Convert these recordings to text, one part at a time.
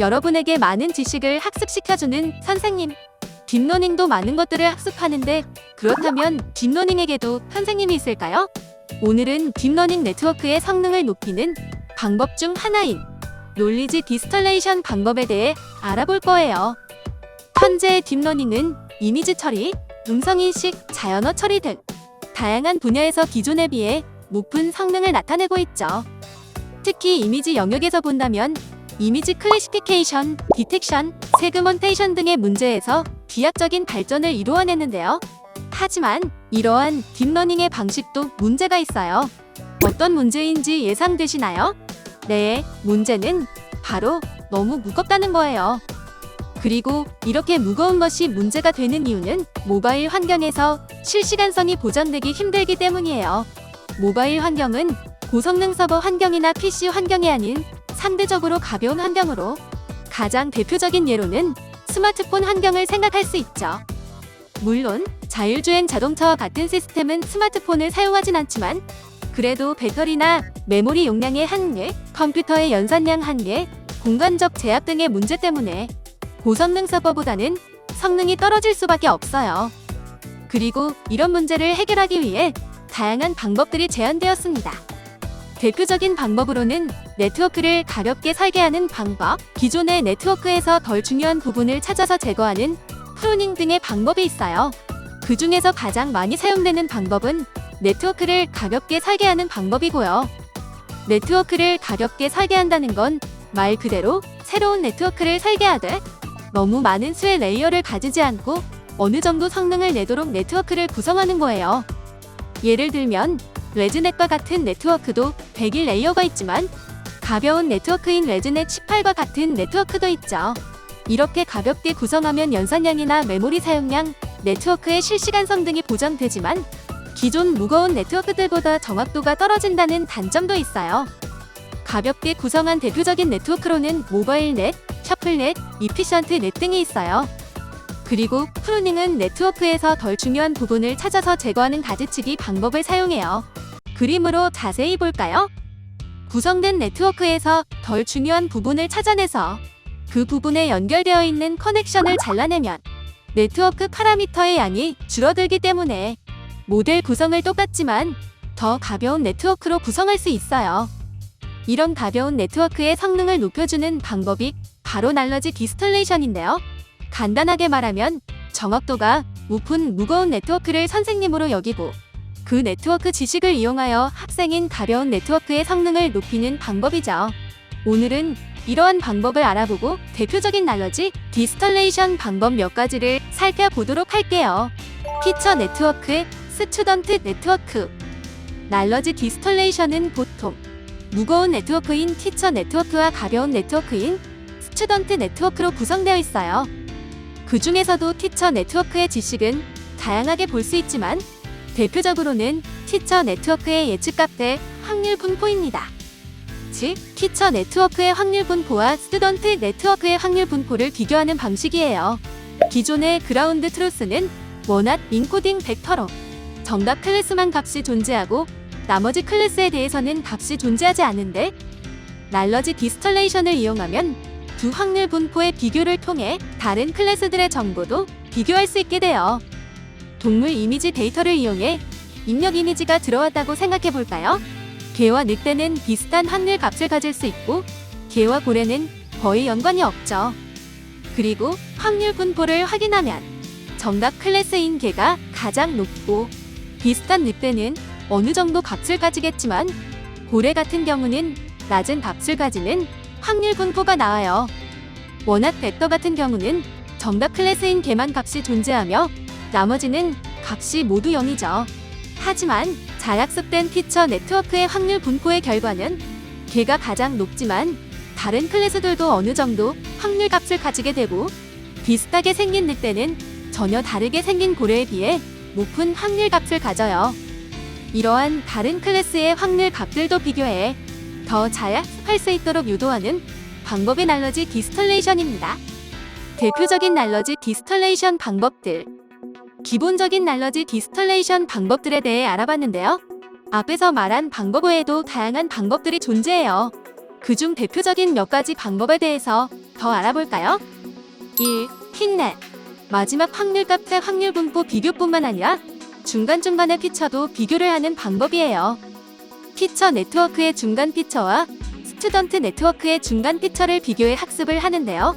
여러분에게 많은 지식을 학습시켜주는 선생님. 딥러닝도 많은 것들을 학습하는데 그렇다면 딥러닝에게도 선생님이 있을까요? 오늘은 딥러닝 네트워크의 성능을 높이는 방법 중 하나인 논리지 디스털레이션 방법에 대해 알아볼 거예요. 현재 딥러닝은 이미지 처리, 음성인식, 자연어 처리 등 다양한 분야에서 기존에 비해 높은 성능을 나타내고 있죠. 특히 이미지 영역에서 본다면 이미지 클래시피케이션, 디텍션, 세그먼테이션 등의 문제에서 비약적인 발전을 이루어냈는데요. 하지만 이러한 딥러닝의 방식도 문제가 있어요. 어떤 문제인지 예상되시나요? 네, 문제는 바로 너무 무겁다는 거예요. 그리고 이렇게 무거운 것이 문제가 되는 이유는 모바일 환경에서 실시간성이 보장되기 힘들기 때문이에요. 모바일 환경은 고성능 서버 환경이나 PC 환경이 아닌 상대적으로 가벼운 환경으로 가장 대표적인 예로는 스마트폰 환경을 생각할 수 있죠. 물론 자율주행 자동차와 같은 시스템은 스마트폰을 사용하진 않지만 그래도 배터리나 메모리 용량의 한계, 컴퓨터의 연산량 한계, 공간적 제약 등의 문제 때문에 고성능 서버보다는 성능이 떨어질 수밖에 없어요. 그리고 이런 문제를 해결하기 위해 다양한 방법들이 제안되었습니다. 대표적인 방법으로는 네트워크를 가볍게 설계하는 방법, 기존의 네트워크에서 덜 중요한 부분을 찾아서 제거하는 프로닝 등의 방법이 있어요. 그 중에서 가장 많이 사용되는 방법은 네트워크를 가볍게 설계하는 방법이고요. 네트워크를 가볍게 설계한다는 건 말 그대로 새로운 네트워크를 설계하되 너무 많은 수의 레이어를 가지지 않고 어느 정도 성능을 내도록 네트워크를 구성하는 거예요. 예를 들면 레즈넷과 같은 네트워크도 100일 레이어가 있지만 가벼운 네트워크인 레즈넷 18과 같은 네트워크도 있죠. 이렇게 가볍게 구성하면 연산량이나 메모리 사용량, 네트워크의 실시간성 등이 보장되지만 기존 무거운 네트워크들보다 정확도가 떨어진다는 단점도 있어요. 가볍게 구성한 대표적인 네트워크로는 모바일넷, 셔플넷, 이피션트넷 등이 있어요. 그리고 프루닝은 네트워크에서 덜 중요한 부분을 찾아서 제거하는 가지치기 방법을 사용해요. 그림으로 자세히 볼까요? 구성된 네트워크에서 덜 중요한 부분을 찾아내서 그 부분에 연결되어 있는 커넥션을 잘라내면 네트워크 파라미터의 양이 줄어들기 때문에 모델 구성을 똑같지만 더 가벼운 네트워크로 구성할 수 있어요. 이런 가벼운 네트워크의 성능을 높여주는 방법이 바로 날러지 디스털레이션인데요. 간단하게 말하면 정확도가 높은 무거운 네트워크를 선생님으로 여기고 그 네트워크 지식을 이용하여 학생인 가벼운 네트워크의 성능을 높이는 방법이죠. 오늘은 이러한 방법을 알아보고 대표적인 날러지 디스털레이션 방법 몇 가지를 살펴보도록 할게요. 티처 네트워크, 스튜던트 네트워크. 날러지 디스털레이션은 보통 무거운 네트워크인 티처 네트워크와 가벼운 네트워크인 스튜던트 네트워크로 구성되어 있어요. 그 중에서도 티처 네트워크의 지식은 다양하게 볼 수 있지만 대표적으로는 티처 네트워크의 예측값의 확률 분포입니다. 즉, 티처 네트워크의 확률 분포와 스튜던트 네트워크의 확률 분포를 비교하는 방식이에요. 기존의 그라운드 트루스는 원앗 인코딩 벡터로 정답 클래스만 값이 존재하고 나머지 클래스에 대해서는 값이 존재하지 않는데 날러지 디스털레이션을 이용하면 두 확률 분포의 비교를 통해 다른 클래스들의 정보도 비교할 수 있게 돼요. 동물 이미지 데이터를 이용해 입력 이미지가 들어왔다고 생각해 볼까요? 개와 늑대는 비슷한 확률 값을 가질 수 있고 개와 고래는 거의 연관이 없죠. 그리고 확률 분포를 확인하면 정답 클래스인 개가 가장 높고 비슷한 늑대는 어느 정도 값을 가지겠지만 고래 같은 경우는 낮은 값을 가지는 확률 분포가 나와요. 워낙 벡터 같은 경우는 정답 클래스인 개만 값이 존재하며 나머지는 값이 모두 0이죠. 하지만 자약습된 티처 네트워크의 확률 분포의 결과는 개가 가장 높지만 다른 클래스들도 어느 정도 확률 값을 가지게 되고 비슷하게 생긴 늑대는 전혀 다르게 생긴 고래에 비해 높은 확률 값을 가져요. 이러한 다른 클래스의 확률 값들도 비교해 더 자약습할 수 있도록 유도하는 방법이 날러지 디스털레이션입니다. 대표적인 날러지 디스털레이션 방법들. 기본적인 날러지 디스털레이션 방법들에 대해 알아봤는데요. 앞에서 말한 방법 외에도 다양한 방법들이 존재해요. 그중 대표적인 몇 가지 방법에 대해서 더 알아볼까요? 1. 핀넷 마지막 확률값의 확률 분포 비교뿐만 아니라 중간중간의 피처도 비교를 하는 방법이에요. 피처 네트워크의 중간 피처와 스튜던트 네트워크의 중간 피처를 비교해 학습을 하는데요.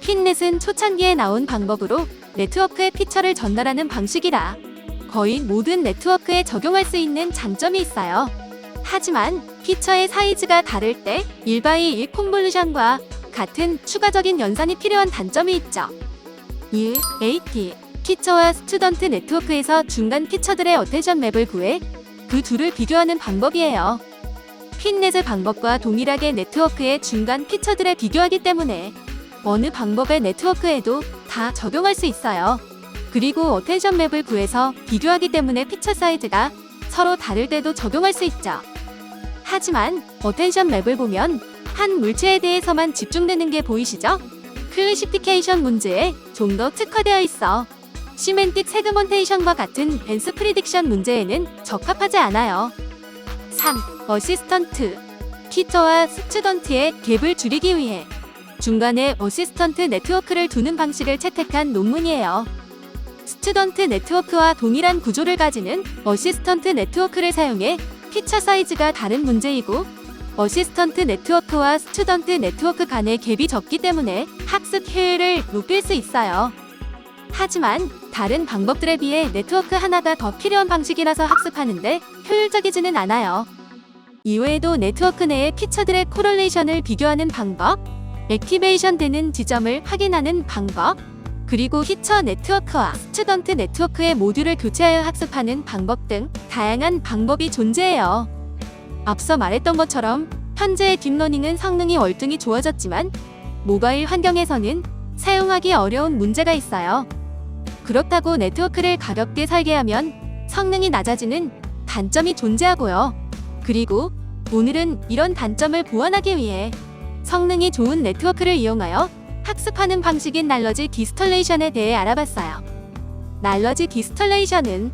핀넷은 초창기에 나온 방법으로 네트워크의 피처를 전달하는 방식이라 거의 모든 네트워크에 적용할 수 있는 장점이 있어요. 하지만 피처의 사이즈가 다를 때 1바이 1 콘볼루션과 같은 추가적인 연산이 필요한 단점이 있죠. 1. AT 피처와 스튜던트 네트워크에서 중간 피처들의 어텐션 맵을 구해 그 둘을 비교하는 방법이에요. 핀넷의 방법과 동일하게 네트워크의 중간 피처들에 비교하기 때문에 어느 방법의 네트워크에도 다 적용할 수 있어요. 그리고 어텐션 맵을 구해서 비교하기 때문에 피처 사이즈가 서로 다를 때도 적용할 수 있죠. 하지만 어텐션 맵을 보면 한 물체에 대해서만 집중되는 게 보이시죠? 클래시피케이션 문제에 좀 더 특화되어 있어. 시멘틱 세그먼테이션과 같은 벤스 프리딕션 문제에는 적합하지 않아요. 3. 어시스턴트 피처와 스튜던트의 갭을 줄이기 위해 중간에 어시스턴트 네트워크를 두는 방식을 채택한 논문이에요. 스튜던트 네트워크와 동일한 구조를 가지는 어시스턴트 네트워크를 사용해 피처 사이즈가 다른 문제이고 어시스턴트 네트워크와 스튜던트 네트워크 간의 갭이 적기 때문에 학습 효율을 높일 수 있어요. 하지만 다른 방법들에 비해 네트워크 하나가 더 필요한 방식이라서 학습하는데 효율적이지는 않아요. 이외에도 네트워크 내의 피처들의 코럴레이션을 비교하는 방법, 액티베이션 되는 지점을 확인하는 방법, 그리고 피처 네트워크와 스튜던트 네트워크의 모듈을 교체하여 학습하는 방법 등 다양한 방법이 존재해요. 앞서 말했던 것처럼 현재의 딥러닝은 성능이 월등히 좋아졌지만 모바일 환경에서는 사용하기 어려운 문제가 있어요. 그렇다고 네트워크를 가볍게 설계하면 성능이 낮아지는 단점이 존재하고요. 그리고 오늘은 이런 단점을 보완하기 위해 성능이 좋은 네트워크를 이용하여 학습하는 방식인 날러지 디스털레이션에 대해 알아봤어요. 날러지 디스털레이션은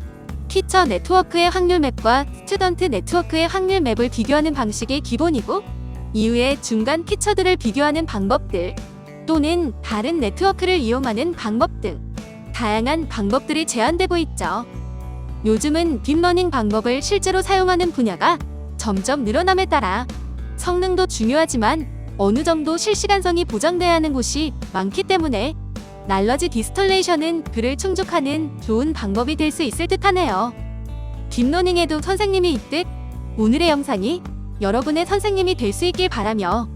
피처 네트워크의 확률 맵과 스튜던트 네트워크의 확률 맵을 비교하는 방식이 기본이고 이후에 중간 피처들을 비교하는 방법들 또는 다른 네트워크를 이용하는 방법 등 다양한 방법들이 제한되고 있죠. 요즘은 딥러닝 방법을 실제로 사용하는 분야가 점점 늘어남에 따라 성능도 중요하지만 어느 정도 실시간성이 보장돼야 하는 곳이 많기 때문에 날러지 디스털레이션은 그를 충족하는 좋은 방법이 될 수 있을 듯 하네요. 딥러닝에도 선생님이 있듯 오늘의 영상이 여러분의 선생님이 될 수 있길 바라며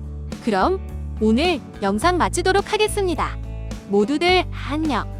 그럼 오늘 영상 마치도록 하겠습니다. 모두들 안녕.